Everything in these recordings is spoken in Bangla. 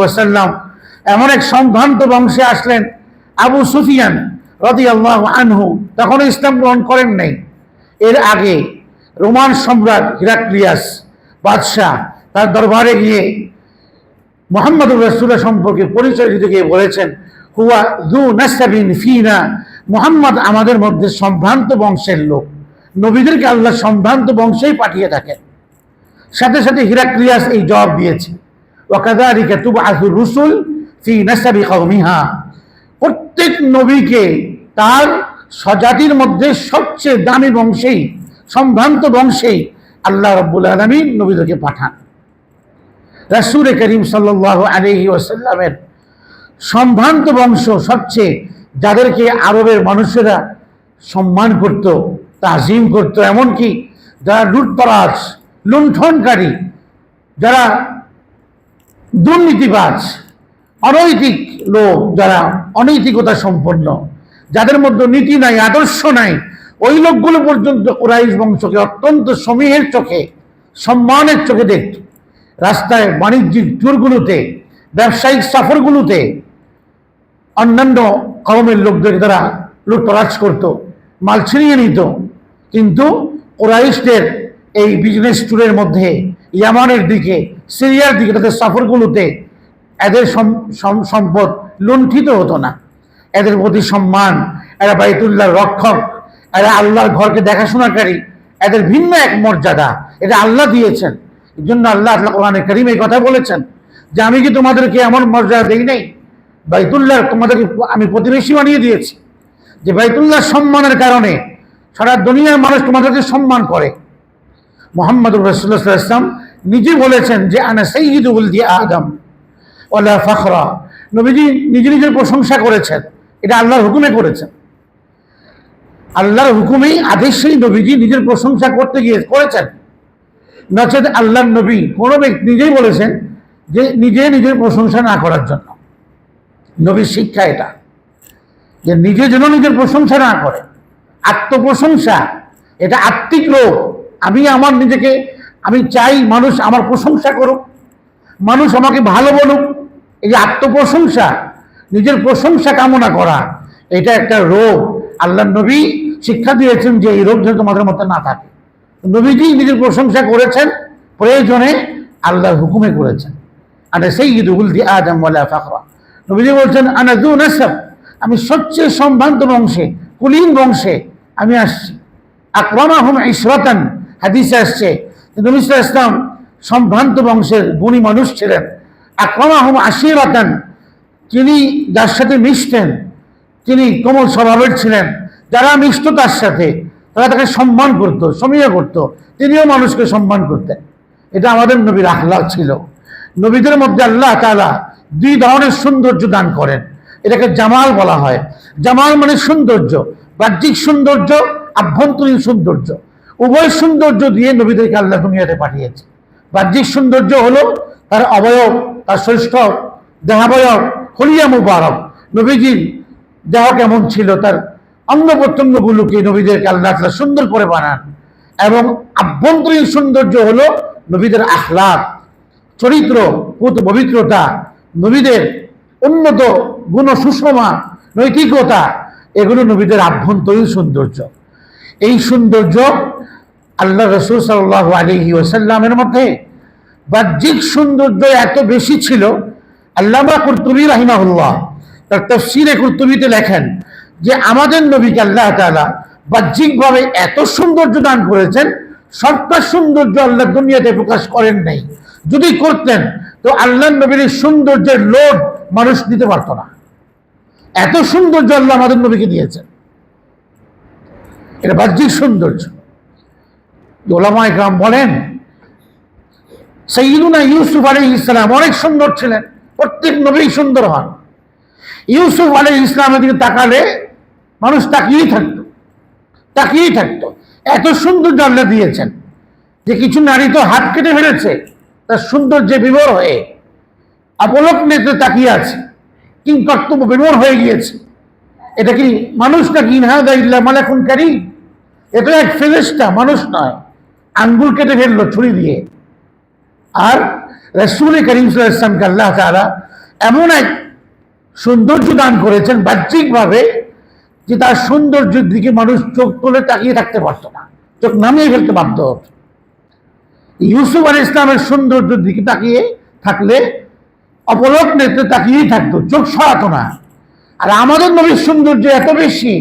ওয়াসাল্লাম, এমন এক সম্ভ্রান্ত বংশে আসলেন আবু সুফিয়ান রদি আল্লাহ আনহু। তখন ইসলাম গ্রহণ করেন নাই। এর আগে রোমান সম্রাট হিরাক্লিয়াস বাদশাহ তার দরবারে গিয়ে মোহাম্মদ রসুল্লাহ সম্পর্কে পরিচয় দিতে গিয়ে বলেছেন, হুয়া দু নাসাবিন ফিনা, মোহাম্মদ আমাদের মধ্যে সম্ভ্রান্ত বংশের লোক। নবীদেরকে আল্লাহ সম্ভ্রান্ত বংশেই পাঠিয়ে থাকেন সাথে সাথে হিরাক্লিয়াস এই জবাব দিয়েছে। ওয়াকাদারিকা তুবআসুর রুসুল ফি নাসাবি কওমিহা। প্রত্যেক নবীকে তার স্বজাতির মধ্যে সবচেয়ে দামি বংশেই, সম্ভ্রান্ত বংশেই আল্লাহ রব্বুল আলমিন নবীদেরকে পাঠান। রাসূল করিম সাল্লাল্লাহু আলাইহি ওয়াসাল্লামের সম্ভ্রান্ত বংশ সবচেয়ে যাদেরকে আরবের মানুষেরা সম্মান করত, তাজিম করত, এমনকি যারা লুটতরাজ, লুণ্ঠনকারী, যারা দুর্নীতিবাজ, অনৈতিক লোক যারা অনৈতিকতা সম্পন্ন, যাদের মধ্যে নীতি নাই, আদর্শ নাই, ওই লোকগুলো পর্যন্ত কুরাইশ বংশকে অত্যন্ত সমীহের চোখে, সম্মানের চোখে দেখত। রাস্তায় বাণিজ্যিক ট্যুরগুলোতে, ব্যবসায়িক সফরগুলোতে অন্যান্য কওমের লোকদের দ্বারা লুটতরাজ করত, মাল ছিনিয়ে নিত। কিন্তু ওরাইশদের এই বিজনেস ট্যুরের মধ্যে, ইয়ামানের দিকে সিরিয়ার দিকে, তাদের সফরগুলোতে এদের সম- সম- সম্পদ লুণ্ঠিত হতো না। এদের প্রতি সম্মান, এরা বাইতুল্লাহর রক্ষক, এরা আল্লাহর ঘরকে দেখাশোনাকারী, এদের ভিন্ন এক মর্যাদা, এটা আল্লাহ দিয়েছেন। এই জন্য আল্লাহ আল্লাহ কোরআনে করিম এই কথা বলেছেন যে, আমি কি তোমাদেরকে এমন মর্যাদা দেই নাই? বাইতুল্লাহ তোমাদেরকে আমি প্রতিবেশী বানিয়ে দিয়েছি। যে বাইতুল্লাহ সম্মানের কারণে সারা দুনিয়ার মানুষ তোমাদেরকে সম্মান করে। মোহাম্মদ রসুল্লাহ ইসলাম নিজে বলেছেন যে আনা সঈদুল দিয়ে আদম ওলা ফখরা। নবীজি নিজে নিজের প্রশংসা করেছেন। এটা আল্লাহর হুকুমে করেছেন। আল্লাহর হুকুমেই আদেশেই নবীজি নিজের প্রশংসা করতে গিয়ে করেছেন। নচেত আল্লাহর নবী কোনো ব্যক্তি নিজেই বলেছেন যে নিজে নিজের প্রশংসা না করার জন্য। নবীর শিক্ষা এটা। যে নিজে যেন নিজের প্রশংসা না করে। আত্মপ্রশংসা, এটা আত্মিক রোগ। আমি আমার নিজেকে, আমি চাই মানুষ আমার প্রশংসা করুক, মানুষ আমাকে ভালো বলুক, এই যে আত্মপ্রশংসা, নিজের প্রশংসা কামনা করা, এটা একটা রোগ। আল্লাহ নবী শিক্ষা দিয়েছেন যে এই রোগ যেন তোমাদের মধ্যে না থাকে। নবীজি নিজের প্রশংসা করেছেন, প্রয়োজনে আল্লাহর হুকুমে করেছেন। আর সেই ঈদুল দি আদম ওয়ালা ফাকরা নবীজি বলছেন, আনা দু নাসাব, আমি সবচেয়ে সম্ভ্রান্ত বংশে, কুলীন বংশে আমি আসছি। আকরামাহুম ইসরাতান হাদিসে আসছে যে নবী সাল্লাল্লাহু আলাইহি ইসলাম সম্ভ্রান্ত বংশের গুণী মানুষ ছিলেন। আকরামাহুম আশিরাতান, তিনি যার সাথে মিশতেন, তিনি কোমল স্বভাবের ছিলেন। যারা মিশত তার সাথে, তারা তাকে সম্মান করত, সমীহ করত, তিনিও মানুষকে সম্মান করতেন। এটা আমাদের নবীর আখলাক ছিল। নবীদের মধ্যে আল্লাহ তাআলা দুই ধরনের সৌন্দর্য দান করেন। এটাকে জামাল বলা হয়। জামাল মানে সৌন্দর্য, বাহ্যিক সৌন্দর্য, আভ্যন্তরীণ সৌন্দর্য। উভয় সৌন্দর্য দিয়ে নবীদেরকে আল্লাহ দুনিয়াতে পাঠিয়েছে। বাহ্যিক সৌন্দর্য হলো তার অবয়ব, তার শ্রেষ্ঠ দেহাবয়ব, হলিয়া মুবারক। নবীজির দেহ কেমন ছিল, তার অঙ্গ প্রত্যঙ্গগুলোকে নবীদেরকে আল্লাহ তাআলা সুন্দর করে বানান। এবং আভ্যন্তরীণ সৌন্দর্য হলো নবীদের আখলাক চরিত্র, পুত পবিত্রতা, নবীদের উন্নত গুণ সুষমা নৈতিকতা, এগুলো নবীদের আভ্যন্তরীণ সৌন্দর্য। এই সৌন্দর্য আল্লাহ রসুল সাল্লাহ আলহি ওসাল্লামের মধ্যে বাহ্যিক সৌন্দর্য এত বেশি ছিল। আল্লামা কুর্তুবী রাহিমাহুল্লাহ তার তফসিরে কুর্তুবিতে লেখেন যে আমাদের নবীকে আল্লাহ তাআলা বাহ্যিকভাবে এত সৌন্দর্য দান করেছেন, সবটা সৌন্দর্য আল্লাহ দুনিয়াতে প্রকাশ করেন নাই। যদি করতেন, তো আল্লাহ নবীর সৌন্দর্যের লোড মানুষ দিতে পারত না। এত সৌন্দর্য আল্লাহ আমাদের নবীকে দিয়েছেন। এটা বাহ্যিক সৌন্দর্য। ওলামা ইকরাম বলেন, সৈয়দুনা ইউসুফ আলী ইসলাম অনেক সুন্দর ছিলেন, প্রত্যেক নবী সুন্দর হন। ইউসুফ আলী ইসলামের দিকে তাকালে মানুষ তাকিয়েই থাকতো তাকিয়েই থাকতো। এত সুন্দর আল্লাহ দিয়েছেন যে কিছু নারী তো হাত কেটে ফেলেছে, তার সৌন্দর্যে বিভোর হয়ে। অপলক নেতে তাকিয়ে আছে, কিং কর্তব্য বিভোর হয়ে গিয়েছে। এটা কি মানুষ নাকি ইনহাদা ইল্লা মালাকুন কারীম? এটা এক ফেরেশতা, মানুষ নয়। আঙ্গুল কেটে ফেলল ছুরি দিয়ে। আর রসুল করিম ওয়াসাল্লামকে আল্লাহ তাআলা এমন এক সৌন্দর্য দান করেছেন বাহ্যিকভাবে যে তার সৌন্দর্যের দিকে মানুষ চোখ তুলে তাকিয়ে থাকতে পারতো না, চোখ নামিয়ে ফেলতে বাধ্য হতো। ইউসুফ আলী ইসলামের সৌন্দর্যের দিকে তাকিয়ে থাকলে অপলক নেত্রে তাকিয়েই থাকতো, চোখ সরাতো না। আর আমাদের নবীর সৌন্দর্য এত বেশি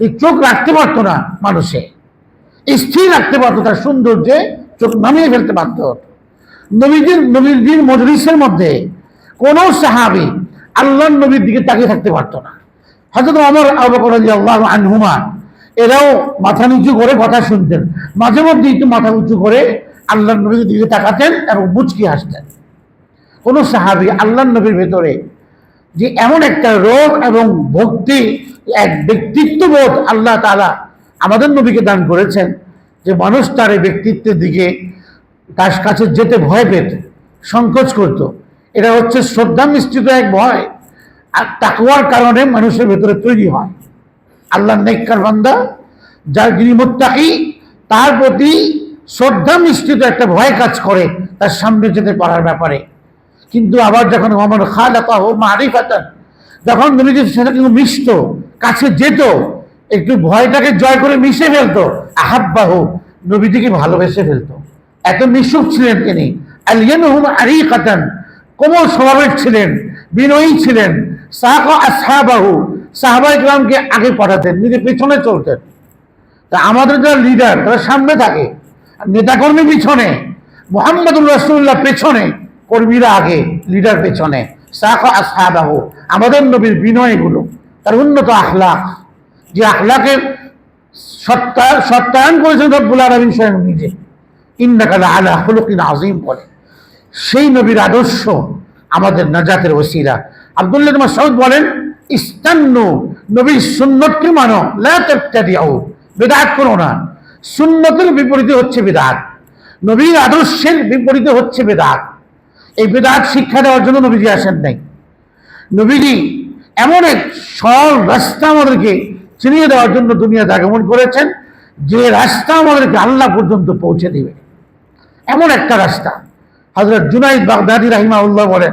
যে চোখ রাখতে পারতো না মানুষে। স্থির রাখতে পারতো, তার সৌন্দর্যে চোখ নামিয়ে ফেলতে বাধ্য হতো নবীজির নবীজির মজলিসের মধ্যে কোনো সাহাবি আল্লাহর নবীর দিকে তাকিয়ে থাকতে পারতো না। হয়তো আমার আল্লাহ আনহুমা, এরাও মাথা নিচু করে কথা শুনতেন। মাঝে মধ্যে একটু মাথা উঁচু করে আল্লাহর নবীর দিকে তাকাতেন এবং মুচকি হাসতেন। কোন সাহাবি আল্লাহর নবীর ভেতরে যে এমন একটা রোগ এবং ভক্তি, এক ব্যক্তিত্ববোধ আল্লাহ তাআলা আমাদের নবীকে দান করেছেন যে মানুষ তার এই ব্যক্তিত্বের দিকে তার কাছে যেতে ভয় পেত, সংকোচ করত। এটা হচ্ছে শ্রদ্ধা মিশ্রিত এক ভয় আর তাকুয়ার কারণে মানুষের ভেতরে তৈরি হয়। আল্লাহ নেককার বান্দা, যার যিনি মুত্তাকি, তার প্রতি শ্রদ্ধা মিশ্রিত একটা ভয় কাজ করে তার সামনে যেতে পারার ব্যাপারে। কিন্তু আবার যখন আমার খালাকাহ মারিফাতান, যখন নবীজির সাথে কিন্তু মিশত, কাছে যেত একটু ভয়টাকে জয় করে মিশে ফেলতো, আহাব্বাহ, নবীজিকে ভালোবেসে ফেলতো। এত মিশুক ছিলেন তিনি। আলিয়ানহুম আরিকাতান, কোমল স্বভাবের ছিলেন, বিনয়ী ছিলেন। সাহা আসহাবাহু, সাহাবা ইকরামকে আগে পাঠাতেন, নিজে পেছনে চলতেন। তা আমাদের যারা লিডার তারা সামনে থাকে, আর নেতাকর্মী পিছনে মোহাম্মদুল রসুল্লাহ পেছনে, কর্মীরা আগে লিডার পেছনে। সাখ আসহাবাহু, আমাদের নবীর বিনয় এগুলো তার উন্নত আখলাক যে আখলাকের সত্তা, সত্যায়ন করেছেন রব্বুল আলমিন স্বয়ং নিজে। ইন্নাকালা আলা হলুকিন আজিম বলে। সেই নবীর আদর্শ আমাদের নাজাতের ওসিরা আব্দুল্লাহ মাসউদ বলেন, ইস্তান্নু, নবীর সুন্নতকে মানো, লা তাবতাদিউ বিদআত করো না। সুন্নতের বিপরীতে হচ্ছে বিদআত নবীর আদর্শের বিপরীতে হচ্ছে বেদাত। এই বেদাত শিক্ষা দেওয়ার জন্য নবীজি আসেন নাই। নবীজি এমন এক সরল রাস্তা আমাদেরকে চিনিয়ে দেওয়ার জন্য দুনিয়াতে আগমন করেছেন, যে রাস্তা আমাদেরকে আল্লাহ পর্যন্ত পৌঁছে দিবে। এমন একটা রাস্তা। হজরত জুনাইদ বাগদাদি রাহিমাউল্লাহ বলেন,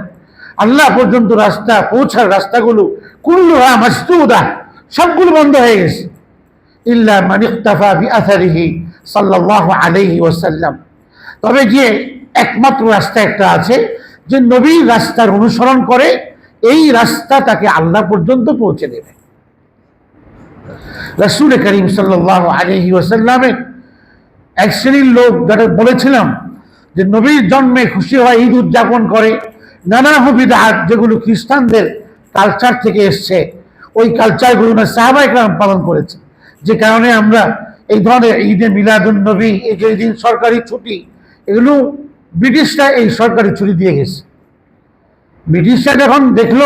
আল্লাহ পর্যন্ত রাস্তা, পৌঁছার রাস্তাগুলো, কুল্লুহা মাসতুদা সবগুলো বন্ধ হয়ে গেছে। ইল্লা মান ইক্তাফা বি আথারিহি সাল্লাল্লাহু আলাইহি ওয়াসাল্লাম। তবে যে একমাত্র রাস্তা একটা আছে, যে নবীর রাস্তার অনুসরণ করে, এই রাস্তা তাকে আল্লাহ পর্যন্ত পৌঁছে দেবে। রাসূল করিম আলাইহি ওয়াসাল্লামের এক শ্রেণির লোক যারা বলেছিলাম যে নবীর জন্মে খুশি হয় ঈদ উদযাপন করে, নানা বিদাত যেগুলো খ্রিস্টানদের কালচার থেকে এসছে, ওই কালচারগুলো না সাহাবাইকরাম পালন করেছে। যে কারণে আমরা এই ধরনের ঈদে মিলাদুল নবী এই যে দিন সরকারি ছুটি, এগুলো ব্রিটিশরা এই সরকারি ছুটি দিয়ে গেছে। ব্রিটিশরা যখন দেখল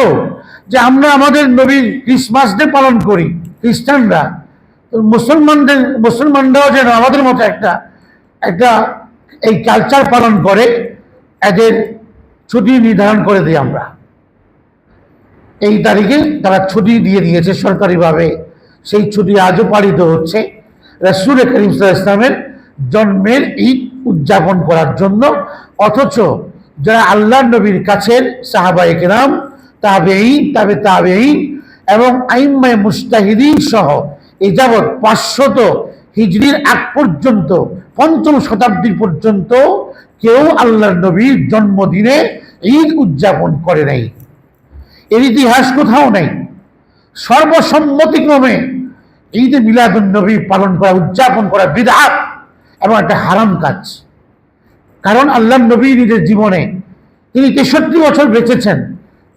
যে আমরা আমাদের নবীর ক্রিসমাস ডে পালন করি খ্রিস্টানরা। মুসলমানদের, মুসলমানরাও যেন আমাদের মতো একটা একটা এই কালচার পালন করে, এদের ছুটি নির্ধারণ করে দিই আমরা। এই তারিখে তারা ছুটি দিয়ে দিয়েছে সরকারিভাবে। সেই ছুটি আজও পালিত হচ্ছে। রাসুল করিম ইসলামের জন্মের ঈদ উদযাপন করার জন্য। অথচ যারা আল্লাহ নবীর কাছের সাহাবা একরাম তাবেঈন, তাবে তাবেঈন এবং আইম্মায় মুস্তাহিদিন সহ এই যাবৎ পাঁচশত হিজড়ির আগ পর্যন্ত, পঞ্চম শতাব্দী পর্যন্ত কেউ আল্লাহ নবীর জন্মদিনে ঈদ উদযাপন করে নাই। এর ইতিহাস কোথাও নেই। সর্বসম্মতিক্রমে ঈদ মিলাদুন নবী পালন করা, উদযাপন করা বিধাত এবং একটা হারাম কাজ। কারণ আল্লাহ নবী নিজের জীবনে তিনি তেষট্টি বছর বেঁচেছেন।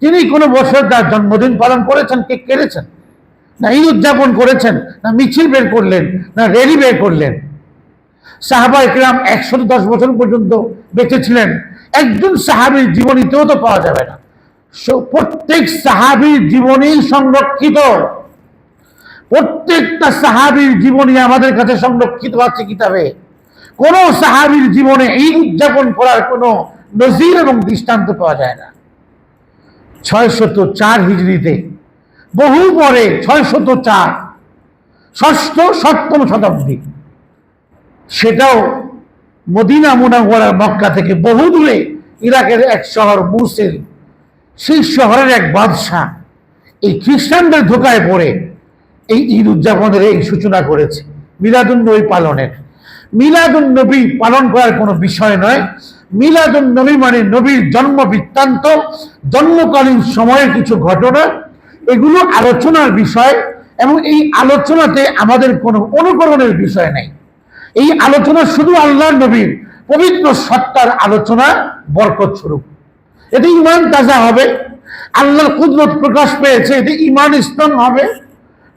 তিনি কোনো বছর তার জন্মদিন পালন করেছেন, কেক কেড়েছেন না ঈদ উদযাপন করেছেন, না মিছিল বের করলেন, না র্যালি বের করলেন, সাহাবা ইকরাম একশো দশ বছর পর্যন্ত বেঁচে ছিলেন। একজন সাহাবির জীবনীতেও তো পাওয়া যাবে না। প্রত্যেক সাহাবির জীবনী সংরক্ষিত। প্রত্যেকটা সাহাবির জীবনী আমাদের কাছে সংরক্ষিত আছে কিতাবে। কোন সাহাবির জীবনে এই উদযাপন করার কোনো নজির এবং দৃষ্টান্ত পাওয়া যায় না। ছয় শত চার হিজড়িতে। বহু পরে ছয় শত চার, ষষ্ঠ, সপ্তম শতাব্দী। সেটাও মদিনা মুনাওয়ারার মক্কা থেকে বহু দূরে ইরাকের এক শহর মুসিল সেই শহরের এক বাদশাহ এই খ্রিস্টানদের ধোকায় পড়ে এই ঈদ উদযাপনের এই সূচনা করেছে। মিলাদুন নবী পালনের। মিলাদুন নবী পালন করার কোনো বিষয় নয় মিলাদুন নবী মানে নবীর জন্ম বৃত্তান্ত, জন্মকালীন সময়ের কিছু ঘটনা, এগুলো আলোচনার বিষয় এবং এই আলোচনাতে আমাদের কোনো অনুকরণের বিষয় নেই। এই আলোচনা শুধু আল্লাহ নবীর পবিত্র সত্তার আলোচনা বরকত স্বরূপ। এতে ইমান তাজা হবে, আল্লাহর কুদরত প্রকাশ পেয়েছে, এতে ইমান ইসলাম হবে,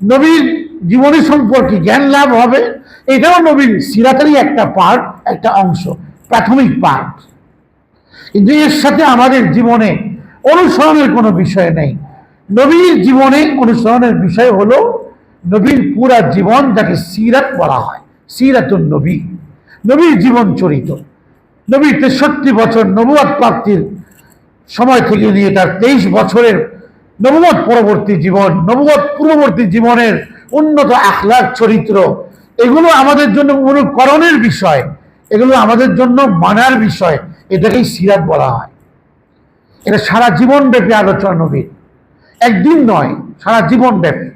নবীর জীবনী সম্পর্কে জ্ঞান লাভ হবে, এটাও নবীর সিরাতেরই একটা পার্ট একটা অংশ। প্রাথমিক পার্ট কিন্তু এর সাথে আমাদের জীবনে অনুসরণের কোনো বিষয় নেই। নবীর জীবনে অনুসরণের বিষয় হলো নবীর পুরা জীবন যাকে সিরাত বলা হয়, সিরাতুন নবী। নবীর জীবন চরিত। নবীর তেষট্টি বছর নবুয়াদ প্রাপ্তির সময় থেকে নিয়ে তার তেইশ বছরের নবমত পরবর্তী জীবন নবমত পূর্ববর্তী জীবনের উন্নত আখলার চরিত্র, এগুলো আমাদের জন্য অনুকরণের বিষয়। এগুলো আমাদের জন্য মানার বিষয়। এটাকেই সিরাত বলা হয়। এটা সারা জীবন ব্যাপী আলোচনা নবীর। একদিন নয়, সারা জীবন ব্যাপী।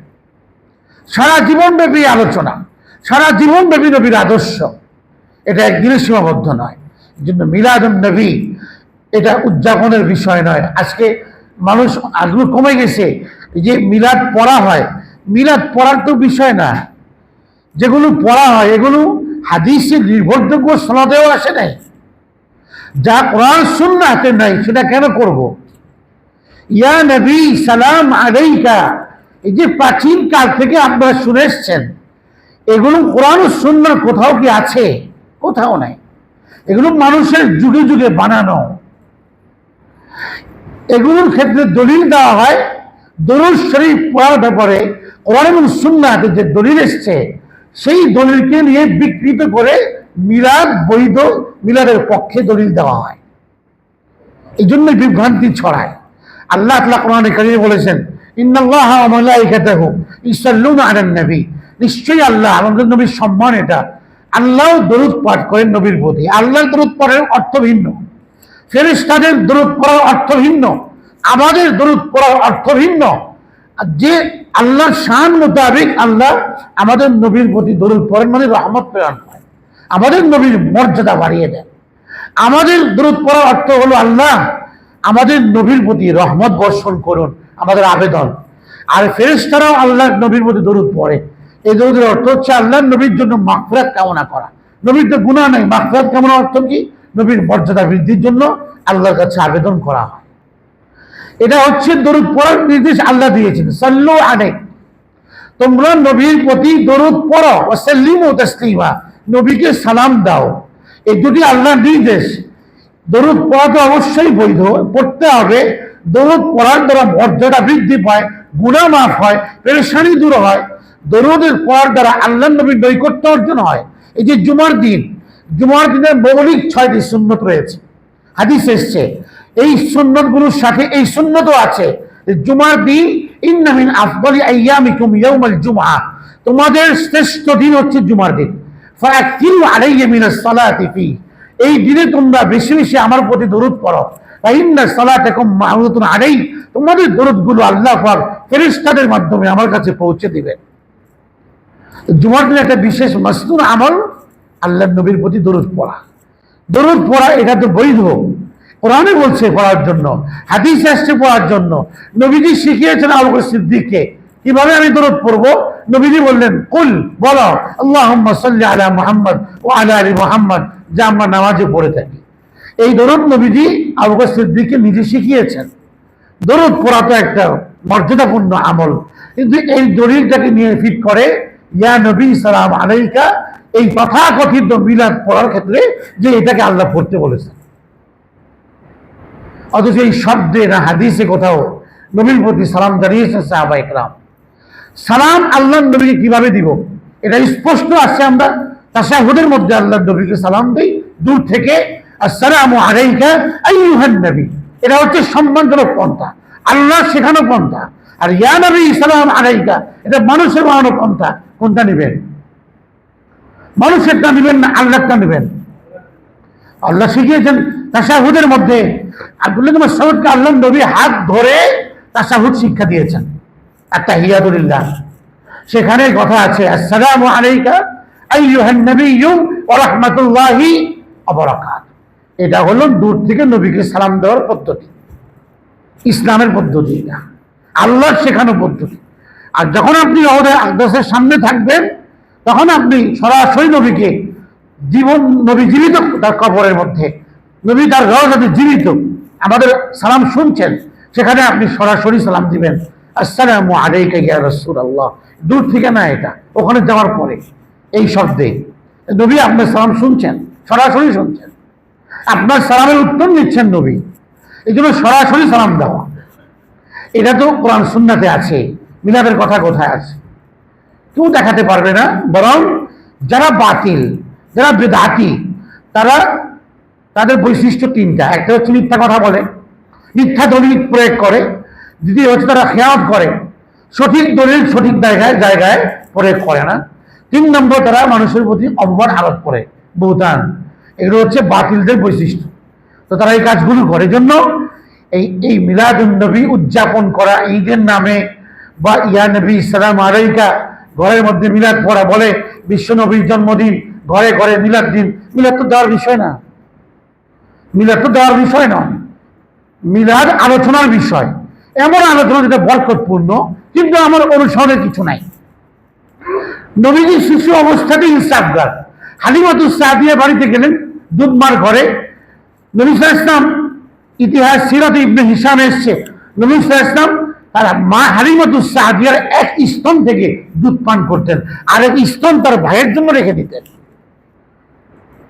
সারা জীবন ব্যাপী আলোচনা। সারা জীবন ব্যাপী নবীর আদর্শ। এটা একদিনে সীমাবদ্ধ নয়। এই জন্য মিলাদুন নবী এটা উদযাপনের বিষয় নয়। আজকে মানুষ আগ্রহ কমে গেছে যে মিলাদ পড়া হয়। মিলাদ পড়ার তো বিষয় না। যেগুলো পড়া হয়, এগুলো হাদিসে নির্ভরযোগ্য সনদেও আসে নাই। যা কোরআন সুন্নাতে নাই, সেটা কেন করব? ইয়া নবী, সালাম আলাইকা। এই যে প্রাচীন কাল থেকে আপনারা শুনে এসছেন, এগুলো কোরআন সুন্নার কোথাও কি আছে? কোথাও নাই। এগুলো মানুষের যুগে যুগে বানানো। এগুলোর ক্ষেত্রে দলিল দেওয়া হয়, দরুদ শরীফ পড়ার ব্যাপারে কোরআন এবং সুন্নাতে যে দলিল এসছে সেই দলিলকে নিয়ে বিকৃত করে মিলাদ বৈধ মিলাদের পক্ষে দলিল দেওয়া হয়। এই জন্যই বিভ্রান্তি ছড়ায়। আল্লাহ কারিমে বলেছেন, ইন্নাল্লাহ মালাইকাতাহু ইউসাল্লুনা আলান নবী। নিশ্চয়ই আল্লাহ, আমাদের নবীর সম্মান এটা। আল্লাহ দরুদ পাঠ করেন নবীর প্রতি। আল্লাহর দরুদ পাঠের অর্থ ভিন্ন। ফেরেশতাদের দরুদ পড়ার অর্থ ভিন্ন। আমাদের দরুদ পড়ার অর্থ ভিন্ন। যে আল্লাহর শান মোতাবেক আল্লাহ আমাদের নবীর প্রতি দরুদ পড়েন মানে রহমত প্রেরণ হয় আমাদের নবীর মর্যাদা বাড়িয়ে দেন। আমাদের দরুদ পড়ার অর্থ হলো আল্লাহ আমাদের নবীর প্রতি রহমত বর্ষণ করুন, আমাদের আবেদন। আর ফেরেশতারাও আল্লাহর নবীর প্রতি দরুদ পড়ে। এই দরুদের অর্থ হচ্ছে আল্লাহর নবীর জন্য মাফরাত কামনা করা। নবীর তো গুনাহ নাই মাফরাত কামনা অর্থ কি? নবীর মর্যাদা বৃদ্ধির জন্য আল্লাহর কাছে আবেদন করা হয়। এটা হচ্ছে দরুদ পড়ার নির্দেশ আল্লাহ দিয়েছেন। সাল্লু আনে তোমরা নবীর প্রতি দরুদ পড়ো ও সাল্লিম ও তাসলিমা, নবীকে সালাম দাও। এই দুটি আল্লাহ নির্দেশ। দরুদ পড়া তো অবশ্যই বৈধ, পড়তে হবে। দরুদ পড়ার দ্বারা মর্যাদা বৃদ্ধি পায় গুণা মাফ হয়, পেরেশানি দূর হয়। দরুদের পড়ার দ্বারা আল্লাহ নবীর নৈকট্য অর্জন হয়। এই যে জুমার দিন, জুমার দিনের মৌলিক ছয়টি সুন্নত রয়েছে। হাদিস এসছে এই সুন্নতগুলোর সাথে এই সুন্নতও আছে। জুমার দিন ইন্নামিন আফদলি আইয়ামিকুম ইয়াউমাল জুমআ তোমাদের শ্রেষ্ঠ দিন হচ্ছে জুমার দিন। ফাকিলু আলাইয়া মিনাস সালাতি ফি এই দিনে তোমরা বেশি বেশি আমার প্রতি দরুদ পড়ো। ফাইন্না সালাতাকুম মাউতুন আলাই তোমাদের দরুদগুলো আল্লাহ পাক ফেরেশতাদের মাধ্যমে আমার কাছে পৌঁছে দিবেন। জুমার দিন একটা বিশেষ মাসনুর আমল আল্লাহ নবীর প্রতি দরুদ পড়া। দরুদ পড়া এটা তো বৈধ। কোরআনে বলছে পড়ার জন্য, হাদিস আসছে পড়ার জন্য। নবীজি শিখিয়েছেন আবু সিদ্দিককে। কীভাবে আমি দরুদ পড়ব? নবীজি বললেন, কুল, বলো আল্লাহ সাল্লি আলা মুহাম্মদ ওয়া আলা আলি মুহাম্মদ যা আমরা নামাজে পড়ে থাকি। এই দরদ নবীজি আবু সিদ্দিককে নিজে শিখিয়েছেন। দরুদ পড়া তো একটা মর্যাদাপূর্ণ আমল। কিন্তু এই দলিলটাকে নিয়ে ফিট করে, ইয়া নবী, সালাম আলাইকা এই তথাকথিত মিলাদ পড়ার ক্ষেত্রে যে এটাকে আল্লাহ পড়তে বলেছেন। অথচ এই শব্দে না হাদিসে কোথাও নবীর প্রতি সালাম জানিয়েছেন সাহাবা একরাম সালাম আল্লাহ নবীকে কীভাবে দিব? এটা স্পষ্ট আছে আমরা তাসাহুদের মধ্যে আল্লাহ নবীকে সালাম দিই। দূর থেকে আসসালামু আলাইকা আইয়ুহান নবী। এটা হচ্ছে সম্মানজনক পন্থা। আল্লাহ শেখানো পন্থা। আর ইয়া নবী সালাম আলাইকা, এটা মানুষের বানানো পন্থা। কোনটা নেবেন? মানুষেরটা নেবেন না আল্লাহটা নেবেন? আল্লাহ শিখিয়েছেন তাসাহুদের মধ্যে আব্দুল্লাহ মাসউদকে আল্লাহ নবী হাত ধরে তাসাহুদ শিক্ষা দিয়েছেন। একটা তাহিয়াতুলিল্লাহ সেখানে কথা আছে, আসসালামু আলাইকা আইয়ুহান নাবিয়্যু ওয়া রাহমাতুল্লাহি ওয়া বারাকাত। এটা হলো দূর থেকে নবীকে সালাম দেওয়ার পদ্ধতি। ইসলামের পদ্ধতি এটা। আল্লাহর শেখানো পদ্ধতি। আর যখন আপনি ওদের আকদাসের সামনে থাকবেন, তখন আপনি সরাসরি নবীকে জীবন, নবী জীবিত তার কবরের মধ্যে নবী তার রহসাতে জীবিত। আমাদের সালাম শুনছেন, সেখানে আপনি সরাসরি সালাম দিবেন। আসসালামু আলাইকা ইয়া রাসূলুল্লাহ। দূর থেকে না এটা, ওখানে যাওয়ার পরে। এই শব্দে। নবী আপনার সালাম শুনছেন, সরাসরি শুনছেন। আপনার সালামের উত্তর নিচ্ছেন নবী। এই জন্য সরাসরি সালাম দেওয়া। এটা তো কোরআন সুন্নাতে আছে, মিলাদের কথা কোথায় আছে? কেউ দেখাতে পারবে না, বরং যারা বাতিল, যারা বেদাতি, তারা তাদের বৈশিষ্ট্য তিনটা। একটা হচ্ছে মিথ্যা কথা বলে, মিথ্যা দলিল প্রয়োগ করে। দ্বিতীয় হচ্ছে তারা খেয়াল করে, সঠিক দলিল সঠিক জায়গায় জায়গায় প্রয়োগ করে না। তিন নম্বর, তারা মানুষের প্রতি অপমান আরোপ করে বৌতান এগুলো হচ্ছে বাতিলদের বৈশিষ্ট্য। তো তারা এই কাজগুলো করে। জন্য এই এই মিলাদুন্নবী উদযাপন করা, ঈদের নামে বা ইয়া নবী ইসলাম আলাইকা, ঘরের মধ্যে মিলাদ পড়া বলে, বিশ্ব নবীর জন্মদিন, ঘরে ঘরে মিলাদ দিন। মিলাদ তো দেওয়ার বিষয় না। মিলাদ তো দেওয়ার বিষয় নয়। মিলাদ আলোচনার বিষয়। এমন আলোচনা যেটা বরকতপূর্ণ, কিন্তু আমার অনুসরণের কিছু নাই। নবীজি শিশু অবস্থাতেই ইনসাফগার হালিমাতুল সাদিয়া বাড়িতে গেলেন দুধমার ঘরে। নবী ইসলাম ইতিহাস সিরাত ইবনে হিসাম এসছে। নবী ইসলাম তার মা হালিমাতুল সাদিয়ার এক স্তন থেকে দুধ পান করতেন। আর এক স্তন তার ভাইয়ের জন্য রেখে দিতেন।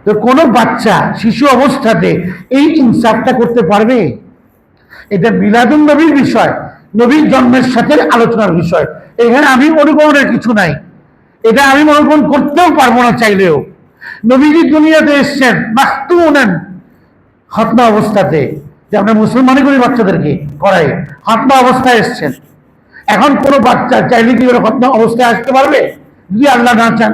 তো কোনো বাচ্চা, শিশু অবস্থাতে এই ইনসাফটা করতে পারবে? এটা মিলাদুল নবীর বিষয়, নবীর জন্মের সাথে আলোচনার বিষয়। এখানে আমি অনুকরণের কিছু নাই। এটা আমি অনুকরণ করতেও পারব না চাইলেও। নবীজি দুনিয়াতে এসছেন মাহতুনেন হতনা অবস্থাতে। যে আমরা মুসলমানি করি বাচ্চাদেরকে করাই হতনা অবস্থায় এসছেন। এখন কোনো বাচ্চা চাইলে কি হতনা অবস্থায় আসতে পারবে? যদি আল্লাহ না চান।